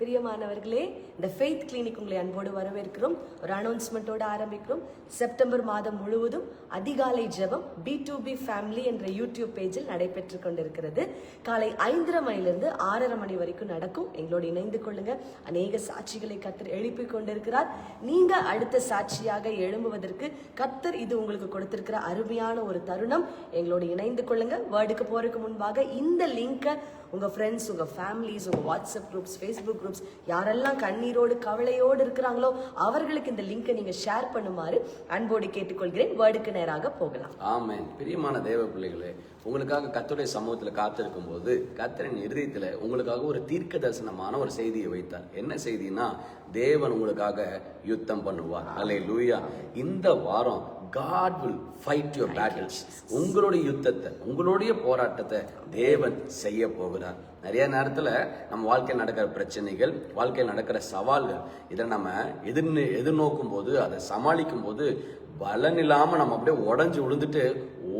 பிரியமானவர்களே இந்த faith clinic உங்களை அன்போடு வரவேற்கிறோம். ஒரு அனௌன்ஸ்மெண்ட்டோடு ஆரம்பிக்கிறோம். செப்டம்பர் மாதம் முழுவதும் அதிகாலை ஜெபம் பி டு பி ஃபேமிலி என்ற யூடியூப் பேஜில் நடைபெற்று கொண்டிருக்கிறது. காலை ஐந்தரை மணிலிருந்து ஆறரை மணி வரைக்கும் நடக்கும். எங்களோடு இணைந்து கொள்ளுங்க. அநேக சாட்சிகளை கத்தர் எழுப்பி கொண்டிருக்கிறார். நீங்க அடுத்த சாட்சியாக எழும்புவதற்கு கத்தர் இது உங்களுக்கு கொடுத்திருக்கிற அருமையான ஒரு தருணம். எங்களோடு இணைந்து கொள்ளுங்க. வேர்டுக்கு போறதுக்கு முன்பாக இந்த லிங்கை உங்க ஃப்ரெண்ட்ஸ் உங்க ஃபேமிலிஸ் உங்க வாட்ஸ்அப் குரூப்ஸ் ஃபேஸ்புக் குரூப்ஸ் யாரெல்லாம் கண்ணீரோடு கவலையோடு இருக்கிறாங்களோ அவர்களுக்கு இந்த லிங்கை நீங்க ஷேர் பண்ணுமாறு அன்போடு கேட்டுக்கொள்கிறேன். வேர்டுக்கு நேராக போகலாம். ஆமென். பிரியமான தேவ பிள்ளைகளே உங்களுக்காக கர்த்தருடைய சமூகத்துல காத்திருக்கும் போது கர்த்தரின் இருதயத்துல உங்களுக்காக ஒரு தீர்க்க தரிசனமான ஒரு செய்தியை வைத்தார். என்ன செய்தினா தேவன் உங்களுக்காக யுத்தம் பண்ணுவார். அல்லே லூயா இந்த வாரம் God will fight your battles உங்களுடைய யுத்தத்தை உங்களுடைய போராட்டத்தை தேவன் செய்ய போகிறார். நிறைய நேரத்துல நம்ம வாழ்க்கையில் நடக்கிற பிரச்சனைகள் வாழ்க்கையில் நடக்கிற சவால்கள் இதை நம்ம எதிர் எதிர்நோக்கும் போது அதை சமாளிக்கும் போது பலன் இல்லாம நம்ம அப்படியே உடஞ்சு விழுந்துட்டு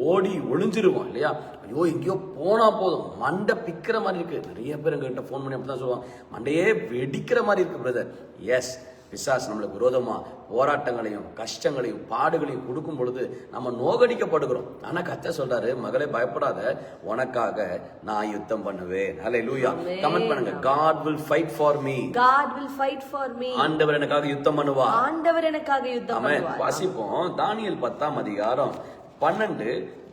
ஓடி ஒளிஞ்சிருவோம் இல்லையா? ஐயோ எங்கேயோ போனா போதும். மண்டை பிக்கிற மாதிரி இருக்கு. நிறைய பேர் எங்ககிட்ட ஃபோன் பண்ணி அப்படிதான் சொல்லுவாங்க. மண்டையே வெடிக்கிற மாதிரி இருக்கு பிரதர் எஸ் பிசாஸ் நம்மளுக்கு விரோதமா போராட்டங்களையும் கஷ்டங்களையும் பாடுகளையும் கொடுக்கும் பொழுது நம்ம நோகடிக்கப்படுகிறோம். ஆனா கத்த சொல்றாரு மகளே பயப்படாத. உனக்காக நான் யுத்தம் பண்ணுவேன். அல்ல லூயா கமெண்ட் பண்ணுங்க. God will fight for me God will fight for me. ஆண்டவர் எனக்காக யுத்தம் பண்ணுவா ஆண்டவர் எனக்காக யுத்தம் ஆமென் பண்ணுவார். வாசிப்போம். தானியல் பத்தாம் அதிகாரம் பன்னெண்டு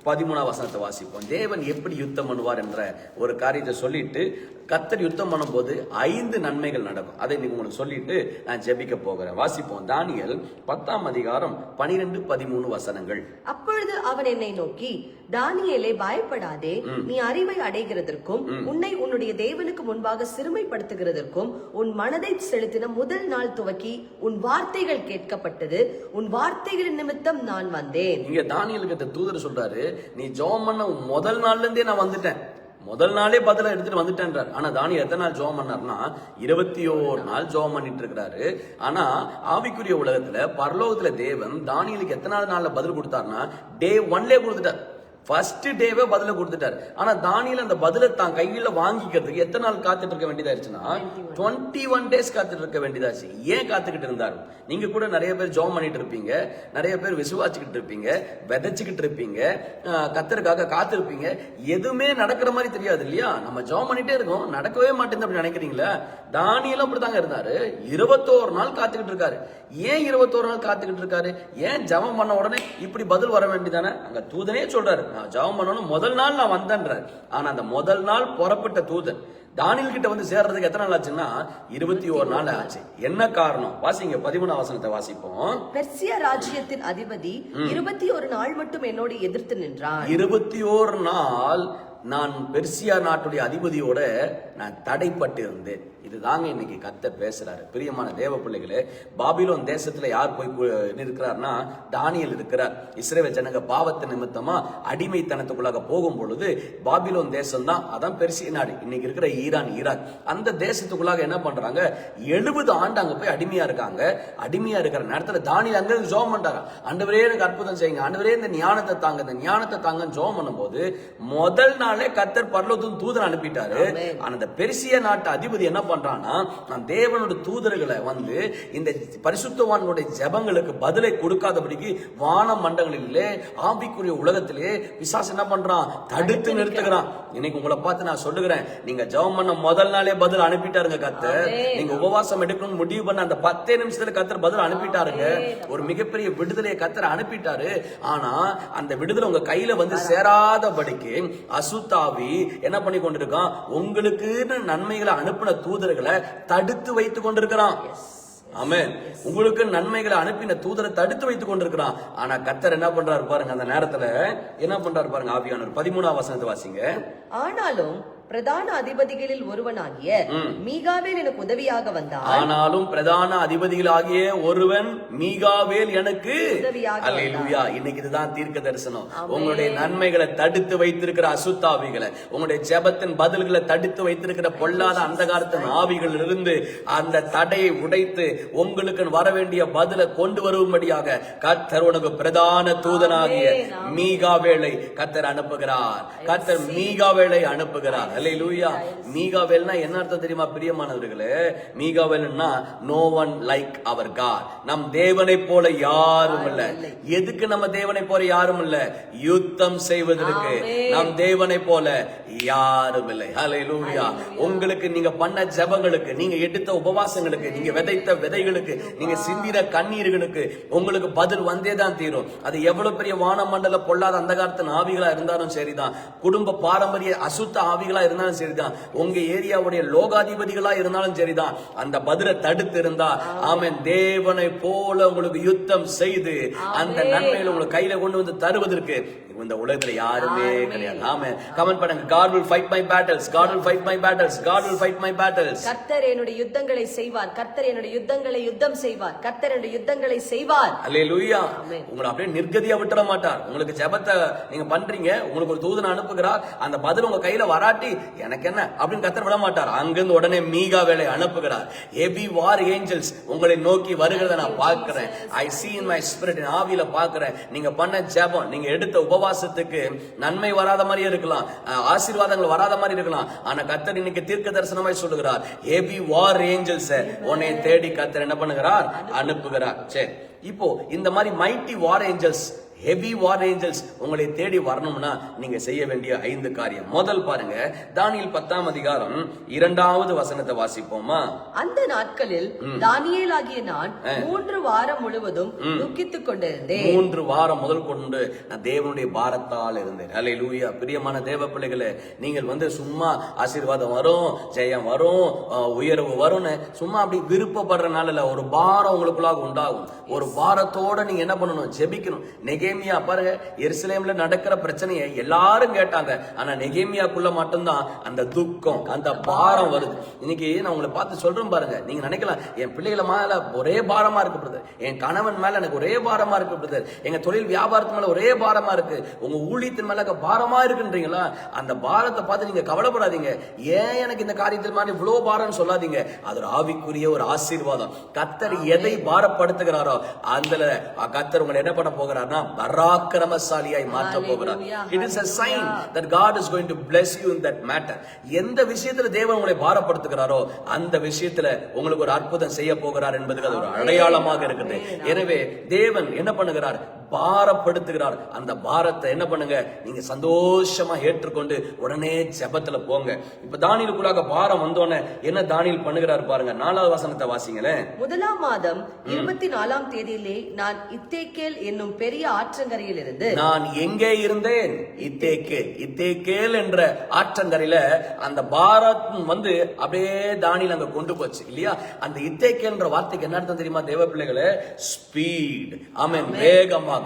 பதிமூணாம் வசனத்தை வாசிப்போம். தேவன் எப்படி யுத்தம் பண்ணுவார் என்ற ஒரு காரியத்தை சொல்லிட்டு கத்தர் யுத்தம் பண்ணும்போது ஐந்து நன்மைகள் நடக்கும். அதை நீங்க உங்களுக்கு சொல்லிட்டு நான் ஜெபிக்க போகிறேன். வாசிப்போம். தானியல் பத்தாம் அதிகாரம் பனிரெண்டு பதிமூணு வசனங்கள். அப்பொழுது அவன் என்னை நோக்கி தானியேலே பயப்படாதே நீ அறிவை அடைகிறதற்கும் உன்னை உன்னுடைய தேவனுக்கு முன்பாக சிறுமைப்படுத்துகிறதற்கும் உன் மனதை செலுத்தின முதல் நாள் துவக்கி உன் வார்த்தைகள் கேட்கப்பட்டது. உன் வார்த்தைகளின் நிமித்தம் நான் வந்தேன். இங்க தானியலுக்கு இந்த தூதர் சொல்றாரு நீ ஜெபம் பண்ண முதல் நாள்ல இருந்தே நான் வந்துட்டேன். முதல் நாளே பதில எடுத்துட்டு வந்துட்டேன்றார். ஆனா தானியல் எத்தனை நாள் ஜெபம் பண்ணார்னா இருபத்தி ஓரு நாள் ஜெபம் பண்ணிட்டு இருக்கிறாரு ஆனா ஆவிக்குரிய உலகத்துல பரலோகத்துல தேவன் தானியலுக்கு எத்தனை நாள் நாள்ல பதில் கொடுத்தாருன்னா டே ஒன்லயே கொடுத்துட்டார். ஃபர்ஸ்ட் டேவே பதில கொடுத்துட்டார். ஆனா தானியில் அந்த பதில தான் கையில வாங்கிக்கிறதுக்கு எத்தனை நாள் காத்துட்டு இருக்க வேண்டியதாயிருச்சுன்னா டுவெண்ட்டி ஒன் டேஸ் காத்துட்டு இருக்க வேண்டியதாச்சு. ஏன் காத்துக்கிட்டு இருந்தார்? நீங்க கூட நிறைய பேர் ஜோம் பண்ணிட்டு இருப்பீங்க. நிறைய பேர் விசுவாச்சுக்கிட்டு இருப்பீங்க. விதைச்சுக்கிட்டு இருப்பீங்க. கத்தருக்காக காத்திருப்பீங்க. எதுவுமே நடக்கிற மாதிரி தெரியாது இல்லையா? நம்ம ஜோம் பண்ணிட்டே இருக்கோம். நடக்கவே மாட்டேங்குது அப்படின்னு நினைக்கிறீங்களா? தானியலும் அப்படிதாங்க இருந்தாரு. இருபத்தோரு நாள் காத்துக்கிட்டு இருக்காரு. ஏன் இருபத்தோரு நாள் காத்துக்கிட்டு இருக்காரு? ஏன் ஜபம் பண்ண உடனே இப்படி பதில் வர வேண்டியதானே? அங்க தூதனே சொல்றாரு. நான் ஜெபம் பண்ணணும். முதல் நாள் நான் வந்தேன்றார். ஆனா அந்த முதல் நாள் புறப்பட்ட தூதன் தானியல் கிட்ட வந்து சேர்றதுக்கு எத்தனை நாள் ஆச்சுன்னா இருபத்தி ஓரு நாள் ஆச்சு. என்ன காரணம்? வாசிங்க பதிமூணாம் வசனத்தை வாசிப்போம். பெர்சியா ராஜ்யத்தின் அதிபதி இருபத்தி ஒரு நாள் மட்டும் என்னோடு எதிர்த்து நின்றான் இருபத்தி ஓரு நாள் நான் பெர்சியா நாட்டுடைய அதிபதியோட நான் தடைப்பட்டு இருந்தேன் இதுதாங்க இன்னைக்கு கத்தர் பேசுறாரு. பிரியமான தேவ பிள்ளைகளே பாபிலோன் தேசத்துல யார் போய் இருக்கிறார்னா தானியல் இருக்கிறார். இஸ்ரேல் ஜனங்க பாவத்து நிமித்தமா அடிமைத்தனத்துக்குள்ளாக போகும் பொழுது பாபிலோன் தேசம் தான் அதான் பெர்சிய நாடு. இன்னைக்கு இருக்கிற ஈரான் ஈராக். அந்த தேசத்துக்குள்ளாக என்ன பண்றாங்க? எழுபது ஆண்டு அங்க போய் அடிமையா இருக்காங்க. அடிமையா இருக்கிற நேரத்துல தானியல் அங்க ஜோம் பண்றாரு ஆண்டவரே எனக்கு அற்புதம் செய்யுங்க. ஆண்டவரே இந்த ஞானத்தை தாங்க இந்த ஞானத்தை தாங்கன்னு ஜோம் பண்ணும்போது முதல் நாளே கத்தர் பரலோகத்தின் தூதர் அனுப்பிட்டாரு. அந்த பெருசிய நாட்டு அதிபதி என்ன பண்றான்னா நான் தேவனோட தூதர்களை வந்து இந்த பரிசுத்தவான்களுடைய ஜெபங்களுக்கு பதிலை கொடுக்காதபடிக்கு வான மண்டங்களிலே ஆவிக்குரிய உலகத்திலே பிசாசு என்ன பண்றான்? தடுத்து நிறுத்துகிறான். இன்னைக்கு உங்களை பார்த்து நான் சொல்லுகிறேன். நீங்க ஜெபம் பண்ண முதல் நாளே பதில் அனுப்பிட்டாருங்க கத்தர் நீங்க உபவாசம் எடுக்கணும்னு முடிவு பண்ண அந்த பத்தே நிமிஷத்துல கத்தர் பதில் அனுப்பிட்டாருங்க. ஒரு மிகப்பெரிய விடுதலையை கத்தர் அனுப்பிட்டாரு. ஆனா அந்த விடுதலை உங்க கையில வந்து சேராதபடிக்கு அசுத்தாவி என்ன பண்ணி கொண்டிருக்கான்? உங்களுக்குன்னு நன்மைகளை அனுப்பின தூதர்களை தடுத்து வைத்து கொண்டிருக்கிறான். ஆமென். உங்களுக்கு நன்மைகளை அனுப்பின தூதரை தடுத்து வைத்துக் கொண்டிருக்கிறான். ஆனா கத்தர் என்ன பண்றாரு பாருங்க அந்த நேரத்துல என்ன பண்றாரு பாருங்க ஆவியானவர். பதிமூணாம் வசனத்தை வாசிங்க. ஆனாலும் பிரதான அதிபதிகளில் ஒருவனாகிய மீகாவேல் எனக்கு உதவியாக வந்தான் ஆனாலும் பிரதான அதிபதிகளாகிய ஒருவன் மீகாவேல் எனக்கு உதவியாக அல்லேலூயா. இன்னைக்கு இதுதான் தீர்க்க தரிசனம். உங்களுடைய நன்மைகளை தடுத்து வைத்திருக்கிற அசுத்தாவிகளை உங்களுடைய ஜெபத்தின் பதில்களை தடுத்து வைத்திருக்கிற பொல்லாத அந்தகாரத்தின் ஆவிகள் இருந்து அந்த தடையை உடைத்து உங்களுக்கு வர வேண்டிய பதிலை கொண்டு வரும்படியாக கத்தர் உனக்கு பிரதான தூதனாகிய மீகாவேலை கத்தர் அனுப்புகிறார். கத்தர் மீகாவேலை அனுப்புகிறார். அல்லேலூயா மீகாவேல்னா என்ன அர்த்தம் தெரியுமா பிரியமானவர்களே? மீகாவேல்னா no one like our God நம் தேவனை போல யாரும் இல்ல. எதுக்கு நம்ம தேவனை போல யாரும் இல்ல? யுத்தம் செய்வதற்கு. நம் தேவனை போல யாரும் இல்லை. ஹalleluya உங்களுக்கு நீங்க பண்ண ஜெபங்களுக்கு நீங்க எடுத்த உபவாசங்களுக்கு நீங்க விதைத்த விதைகளுக்கு நீங்க சிந்தின கண்ணீர்களுக்கு உங்களுக்கு பதில் வந்தே தான் தீரும். அது எவ்வளவு பெரிய வானமண்டல பொல்லாத அந்த காலத்து ஆவிகளா இருந்தாலும் சரிதான். குடும்ப பாரம்பரிய அசுத்த ஆவிகளா இருந்தாலும் சரிதான். உங்க ஏரியாவுடைய லோகாதிபதிகளா இருந்தாலும் சரிதான். அந்த பதிலை தடுத்து இருந்தா ஆமென் தேவனை போல உங்களுக்கு யுத்தம் செய்து அந்த நன்மைகளை உங்களுக்கு கையில கொண்டு வந்து தருவதற்கு இந்த உலகத்துல யாருமே கிடையாது. ஆமே கமெண்ட் பண்ணுங்க God will fight my battles. God will fight my battles. God will fight my battles. கர்த்தர் என்னுடைய யுத்தங்களை செய்வார். கர்த்தர் என்னுடைய யுத்தங்களை யுத்தம் செய்வார். கர்த்தர் என்னுடைய யுத்தங்களை செய்வார். அல்லேலூயா. உங்களை அப்படியே நிர்கதியா விட்டுற மாட்டார். உங்களுக்கு ஜெபத்தை நீங்க பண்றீங்க. உங்களுக்கு ஒரு தூதனை அனுப்புகிறார். அந்த பதில் உங்க கையில வராட்டி எனக்கு என்ன? அப்படின்னு கத்தர் விட மாட்டார். அங்கிருந்து உடனே மீகா வேலை அனுப்புகிறார். ஹெவி வார் ஏஞ்சல்ஸ் உங்களை நோக்கி வருகிறத நான் பார்க்கிறேன். ஐ in my spirit என் ஆவியில பார்க்கிறேன். நீங்க பண்ண ஜெபம் நீங்க எடுத்த உபவாசத்துக்கு நன்மை வராத மாதிரி இருக்கலாம். ஆசீர்வாதங்கள் வராத மாதிரி இருக்கலாம். ஆனா கத்தர் இன்னைக்கு தீர்க்க தரிசனமாய் சொல்லுகிறார் ஹெவி வார் ஏஞ்சல்ஸ் உன்னை தேடி கத்தர் என்ன பண்ணுகிறார்? அனுப்புகிறார். சரி இப்போ இந்த மாதிரி mighty war angels heavy war angels உங்களை தேடி வரணும்னா நீங்க செய்ய வேண்டிய ஐந்து காரியம். முதல் பாருங்க தானியல் பத்தாம் அதிகாரம் இரண்டாவது வசனத்தை வாசிப்போமா? அந்த நாட்களில் தானியேல் ஆகிய நான் மூன்று வாரம் முழுவதும் துக்கித்துக் கொண்டிருந்தேன். மூன்று வாரம் முதல் கொண்டு நான் தேவனுடைய பாரத்தால் இருந்தேன். அல்ல லூயா பிரியமான தேவ பிள்ளைகளே நீங்கள் வந்து சும்மா ஆசீர்வாதம் வரும் ஜெயம் வரும் உயர்வு வரும்னு சும்மா அப்படி விருப்பப்படுறனால ஒரு பாரம் உங்களுக்குள்ளாக உண்டாகும். ஒரு பாரத்தோட நீங்க என்ன பண்ணணும்? ஜெபிக்கணும். நெகேமியா பாருங்க எருசலேம்ல நடக்கிற பிரச்சனையை எல்லாரும் கேட்டாங்க. ஆனா நெகேமியாக்குள்ள மட்டும்தான் அந்த துக்கம் அந்த பாரம் வருது. இன்னைக்கு நான் உங்களை பார்த்து சொல்றேன் பாருங்க. நீங்க நினைக்கலாம் என் பிள்ளைகளை மேல ஒரே பாரமா இருக்கு பிரதர் என் கணவன் மேல எனக்கு ஒரே பாரமா இருக்கு பிரதர் எங்க தொழில் வியாபாரத்து மேல ஒரே பாரமா இருக்கு. உங்க ஊழியத்தின் மேல பாரமா இருக்குன்றீங்களா? அந்த பாரத்தை பார்த்து நீங்க கவலைப்படாதீங்க. ஏன் எனக்கு இந்த காரியத்தில் மாதிரி இவ்வளவு பாரம்னு சொல்லாதீங்க? அது ஒரு ஆவிக்குரிய ஒரு ஆசீர்வாதம். கத்தர் எதை பாரப்படுத்துகிறாரோ அதுல கத்தர் உங்களை என்ன பண்ண போகிறார்னா பராக்கிரமசாலியாய் மாற்ற போகிறார். It is a sign that God is going to bless you in that matter. எந்த விஷயத்துல தேவன் உங்களை பாரப்படுத்துகிறாரோ அந்த விஷயத்துல உங்களுக்கு ஒரு அற்புதம் செய்ய போகிறார் என்பதுக்கு அது ஒரு அடையாளமாக இருக்குது. எனவே தேவன் என்ன பண்ணுகிறார்? பாரப்படுத்துகிறார். அந்த பாரத்தை என்ன பண்ணுங்க? நீங்க சந்தோஷமா ஏற்றுக்கொண்டு உடனே ஜெபத்துல போங்க. இப்ப தானியலுக்குள்ளாக பாரம் வந்தோடனே என்ன தானியல் பண்ணுகிறார் பாருங்க. நாலாவது வசனத்தை வாசிங்களேன். முதலாம் மாதம் இருபத்தி நாலாம் தேதியிலே நான் இத்தேக்கேல் என்னும் பெரிய ஆற்றங்கரையில் இருந்து நான் எங்கே இருந்தேன்? இத்தேக்கே இத்தேக்கேல் என்ற ஆற்றங்கரையில அந்த பாரத் வந்து அப்படியே தானியில் அங்க கொண்டு போச்சு இல்லையா? அந்த இத்தேக்கேல்ன்ற வார்த்தைக்கு என்ன அர்த்தம் தெரியுமா தேவ பிள்ளைகளே ஸ்பீட் ஆமென்.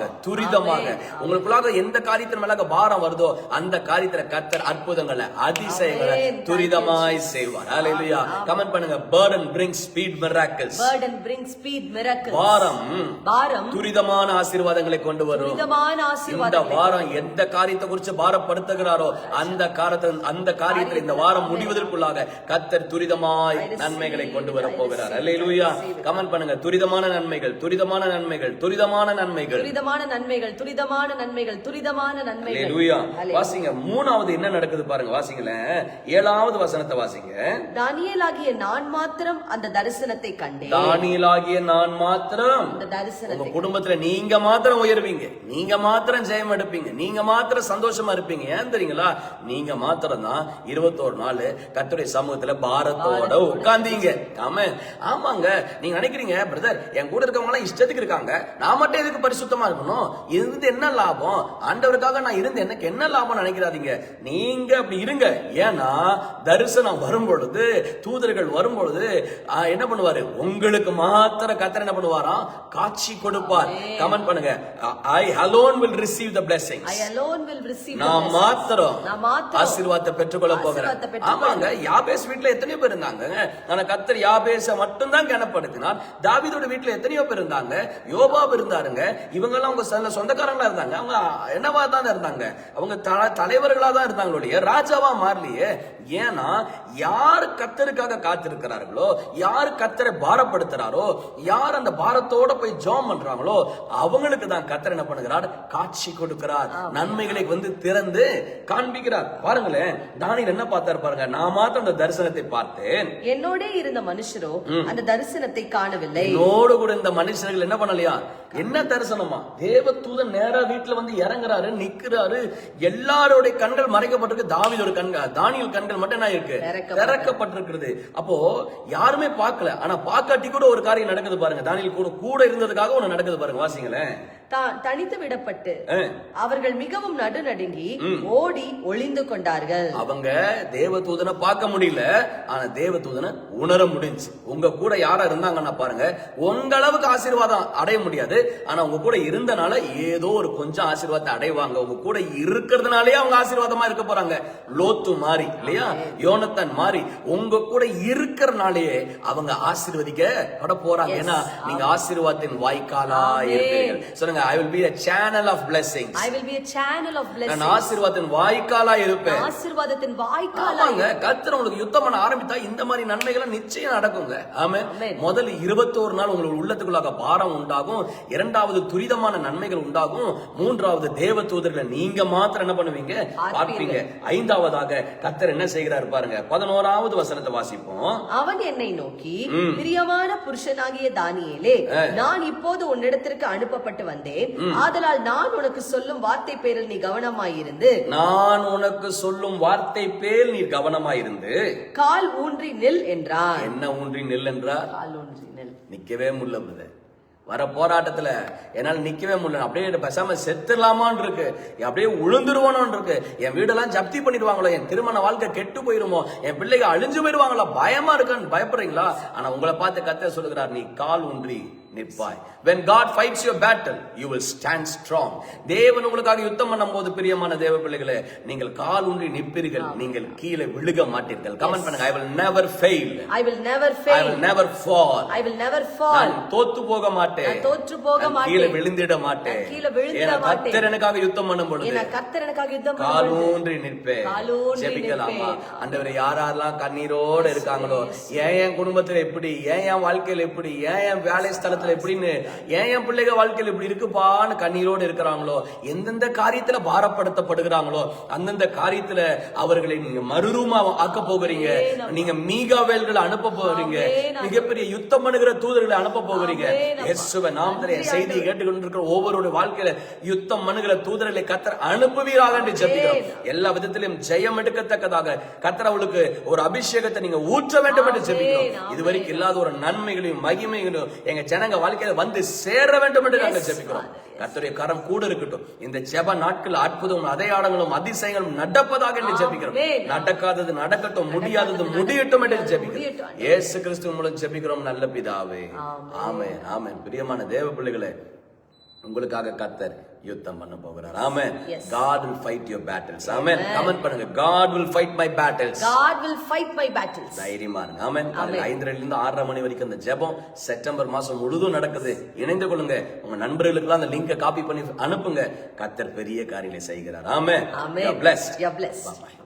வேகமாக துரிதமாக. உங்களுக்குள்ளாக எந்த காரியத்தின் மேலாக பாரம் வருதோ அந்த காரியத்துல கர்த்தர் அற்புதங்களை அதிசயங்களை. துரிதமாய் செய்வார். ஹalleluya கமெண்ட் பண்ணுங்க. Burden brings speed miracles. Burden bring speed miracles. பாரம். பாரம். துரிதமான ஆசீர்வாதங்களை கொண்டு வரும். துரிதமான இந்த ஆசீர்வாதம் வாரம் எந்த காரியத்தை குறித்து பாரப்படுத்துகிறாரோ அந்த காரத்தை அந்த காரியத்தில் இந்த வாரம் முடிவதற்குள்ளாக கத்தர் துரிதமாய் நன்மைகளை கொண்டு வர போகிறார். அல்லேலூயா கமெண்ட் பண்ணுங்க. துரிதமான நன்மைகள் துரிதமான நன்மைகள் துரிதமான நன்மைகள். துரிதமான நன்மைகள் துரிதமான நன்மைகள் துரிதமான நன்மைகள். வாசிங்க. மூணாவது என்ன நடக்குது பாருங்க. வாசிங்களேன் ஏழாவது வசனத்தை வாசிங்க. தானியேலாகிய நான் மாத்திரம் அந்த தரிசனத்தை கண்டேன். தானியலாகிய நான் மாத்திரம். அந்த உங்க தரிசனத்தை குடும்பத்துல நீங்க மாத்திரம் உயர்வீங்க. நீங்க மாத்திரம் ஜெயம் எடுப்பீங்க. நீங்க மாத்திரம் சந்தோஷமா இருப்பீங்க. ஏன் தெரியுங்களா? நீங்க மாத்திரம் தான் இருபத்தோரு நாள் கத்துடைய சமூகத்துல பாரத்தோட உட்கார்ந்தீங்க. ஆமா ஆமாங்க. நீங்க நினைக்கிறீங்க பிரதர் என் கூட இருக்கவங்க எல்லாம் இஷ்டத்துக்கு இருக்காங்க. நான் மட்டும் எதுக்கு பரிசுத்தமா இருக்கணும் இருந்து என்ன லாபம்? ஆண்டவருக்காக நான் இருந்து எனக்கு என்ன லாபம் நினைக்கிறாதீங்க. நீங்க அப்படி இருங்க. ஏன்னா தரிசனம் வரும் பொழுது தூதர்கள் வரும் பொழுது என்ன பண்ணுவாரு? உங்களுக்கு மாத்திரம் கத்தர் என்ன பண்ணுவாராம் காட்சி கொடுப்பார். கமெண்ட் பண்ணுங்க. I alone will receive the the நான். மாத்திரம் ஆசீர்வாதத்தை பெற்றுக்கொள்ள போகிறேன். ஆமாங்க யாபேஸ் வீட்ல எத்தனையோ பேர் இருந்தாங்க. ஆனா கத்தர் யாபேச மட்டும் தான் கனப்படுத்தினார். தாவீதோட வீட்ல எத்தனையோ பேர் இருந்தாங்க. யோபாப் இருந்தாருங்க. இவங்க இவங்கெல்லாம் அவங்க சில சொந்தக்காரங்களா இருந்தாங்க. அவங்க என்னவா தான் இருந்தாங்க? அவங்க தலைவர்களா தான் இருந்தாங்களே ராஜாவா மாறலையே. ஏன்னா யார் கத்தருக்காக காத்திருக்கிறார்களோ யார் கத்தரை பாரப்படுத்துறாரோ யார் அந்த பாரத்தோட போய் ஜெபம் பண்றாங்களோ அவங்களுக்கு தான் கத்தர் என்ன பண்ணுகிறார்? காட்சி கொடுக்கிறார். நன்மைகளை வந்து திறந்து காண்பிக்கிறார். பாருங்களேன் தானியல் என்ன பார்த்தாரு பாருங்க நான் மாத்திரம் அந்த தரிசனத்தை பார்த்தேன். என்னோட இருந்த மனுஷரோ அந்த தரிசனத்தை காணவில்லை. என்னோடு கூட இந்த மனுஷர்கள் என்ன பண்ணலையா? என்ன தரிசனமா? தேவ தூதன் நேரா வீட்டுல வந்து இறங்குறாரு நிக்கிறாரு. எல்லாருடைய கண்கள் மறைக்கப்பட்டிருக்கு. தாவீதோட கண்கள் தானியல் கண்கள் மட்டும் என்ன இருக்கு. திறக்கப்பட்டிருக்கிறது. அப்போ யாருமே பார்க்கல. ஆனா பாக்காட்டி கூட ஒரு காரியம் நடக்குது பாருங்க. தானியல் கூட கூட இருந்ததுக்காக ஒண்ணு நடக்குது பாருங்க. வாசிங்களேன். தா- தனித்து விடப்பட்டு. அவர்கள் மிகவும் நடுநடுங்கி ஓடி ஒளிந்து கொண்டார்கள். அவங்க தேவதூதனை பார்க்க முடியல ஆனா தேவதூதனை உணர முடிஞ்சு. உங்க கூட யாரா இருந்தாங்கன்னா பாருங்க உங்க அளவுக்கு ஆசீர்வாதம் அடைய முடியாது. ஆனா உங்க கூட இருந்தனால ஏதோ ஒரு கொஞ்சம் ஆசீர்வாதத்தை அடைவாங்க. உங்க கூட இருக்கிறதுனாலயே அவங்க ஆசீர்வாதமா இருக்க போறாங்க. லோத்து மாறி இல்லையா? யோனத்தன் மாறி. உங்க கூட இருக்கிறனாலேயே அவங்க ஆசீர்வதிக்கப்பட போறாங்க. ஏன்னா நீங்க ஆசீர்வாதத்தின் வாய்க்காலா இருப்பீர்கள் சொல்லுங்க I will be a channel of blessings. I will be a channel of நான் blessing ஆசீர்வாதத்தின் வாய்க்காலா இருப்பேன். ஆசீர்வாதத்தின் வாய்க்கால ஆமாங்க கர்த்தர் உங்களுக்கு யுத்தம் பண்ண ஆரம்பித்தா இந்த மாதிரி நன்மைகள் நிச்சயம் நடக்குங்க. ஆமே Amen. முதல்ல இருபத்தோரு நாள் உங்களுக்கு உள்ளத்துக்குள்ளாக பாரம் உண்டாகும். இரண்டாவது துரிதமான நன்மைகள் உண்டாகும். மூன்றாவது தேவ தூதர்களை நீங்க மாத்திரம் என்ன பண்ணுவீங்க? பார்ப்பீங்க. ஐந்தாவதாக கர்த்தர் என்ன செய்கிறார் பாருங்க. பதினோராவது வசனத்தை வாசிப்போம். அவன் என்னை நோக்கி பிரியமான புருஷனாகிய தானியேலே நான் இப்போது உன்னிடத்திற்கு அனுப்பப்பட்டு வந்தேன். ஆதலால் நான் உனக்கு சொல்லும் வார்த்தை பேரில் நீ கவனமாயிருந்து நான் உனக்கு சொல்லும் வார்த்தை பேல் நீ கவனமாயிருந்து. கால் ஊன்றி நில் என்றான் என்ன ஊன்றி நெல் என்றார்? கால் ஊன்றி நில். நிக்கவே முடியல பிரதர் வர போராட்டத்துல என்னால நிக்கவே முடியல. அப்படியே பேசாம செத்துடலாமான்னு இருக்கு. அப்படியே உளுந்துருவானோன்னு இருக்கு. என் வீடெல்லாம் ஜப்தி பண்ணிடுவாங்களோ? என் திருமண வாழ்க்கை கெட்டு போயிருமோ? என் பிள்ளைங்க அழிஞ்சு போயிருவாங்களா பயமா இருக்கான்னு பயப்படுறீங்களா? ஆனா உங்களை பார்த்து கத்த சொல்லுகிறார் நீ கால் ஊன்றி நிற்பாய் when god fights your battle you will stand strong. தேவன் உங்களுக்காக யுத்தம் பண்ணும்போது பிரியமான தேவ பிள்ளைகளே நீங்கள் கால் ஊன்றி நிற்பீர்கள் நீங்கள் கீழே விழுக மாட்டீர்கள். கமெண்ட் பண்ணுங்க i will never fail. I will never i fail will never fall. I will never fall நான் தோத்து போக மாட்டேன். நான் தோற்று போக நான் மாட்டேன். கீழே விழுந்திட மாட்டேன். நான் கீழே விழுந்திட மாட்டேன். கர்த்தர் எனக்காக யுத்தம் பண்ணும் பொழுது ஏன்னா கர்த்தர் எனக்காக யுத்தம் பொழுது காலூன்றி நிற்பேன். காலூன்றி ஜெபிக்கலாமா? நிற்பேன். ஆண்டவர் யாரெல்லாம் கண்ணீரோட இருக்காங்களோ ஏன் என் குடும்பத்துல எப்படி ஏன் என் வாழ்க்கையில எப்படி ஏன் என் வேலை ஸ்தலத்துல எப்படின்னு ஏன் என் பிள்ளைங்க வாழ்க்கையில இப்படி இருக்குப்பான்னு கண்ணீரோடு இருக்கிறாங்களோ எந்தெந்த காரியத்துல பாரப்படுத்தப்படுகிறாங்களோ அந்தந்த காரியத்துல அவர்களை நீங்க மறுரூமா ஆக்க போகிறீங்க. நீங்க மீகாவேல்களை அனுப்ப போகிறீங்க. மிகப்பெரிய யுத்தம் பண்ணுகிற தூதர்களை அனுப்ப போகிறீங்க. இயேசுவ நாமத்திலே செய்தியை கேட்டுக்கொண்டிருக்கிற ஒவ்வொருடைய வாழ்க்கையில யுத்தம் பண்ணுகிற தூதர்களை கத்தர் அனுப்புவீராக என்று ஜெபிக்கிறோம். எல்லா விதத்திலும் ஜெயம் எடுக்கத்தக்கதாக கத்தர் அவளுக்கு ஒரு அபிஷேகத்தை நீங்க ஊற்ற வேண்டும் என்று ஜெபிக்கிறோம். இதுவரைக்கும் இல்லாத ஒரு நன்மைகளையும் மகிமைகளையும் எங்க ஜனங்க வாழ்க்கையில வந்து சேர வேண்டும் என்று நாங்கள் ஜெபிக்கிறோம். கர்த்தருடைய கரம் கூட இருக்கட்டும். இந்த ஜெப நாட்கள் அற்புதம் அடையாளங்களும் அதிசயங்களும் நடப்பதாக என்று ஜெபிக்கிறோம். நடக்காதது நடக்கட்டும் முடியாதது முடியட்டும் என்று ஜெபிக்கிறோம். முடியட்டும். இயேசு கிறிஸ்து மூலம் ஜெபிக்கிறோம் நல்ல பிதாவே. ஆமென் ஆமென். பிரியமான தேவ பிள்ளைகளே உங்களுக்காக கர்த்தர் யுத்தம் பண்ண போகிறார். Amen. God will fight your battles. Amen comment பண்ணுங்க. God will fight my battles. God will fight my battles. தைரியமா இருங்க. ஆமென் காலையில ஐந்தரைல இருந்து ஆறரை மணி வரைக்கும் அந்த ஜெபம் செப்டம்பர் மாசம் முழுதும் நடக்குது. இணைந்து கொள்ளுங்க. உங்க நண்பர்களுக்கெல்லாம் அந்த லிங்கை காப்பி பண்ணி அனுப்புங்க. கர்த்தர் பெரிய காரியங்களை செய்கிறார். ஆமென். You are blessed. You are blessed. Bye-bye.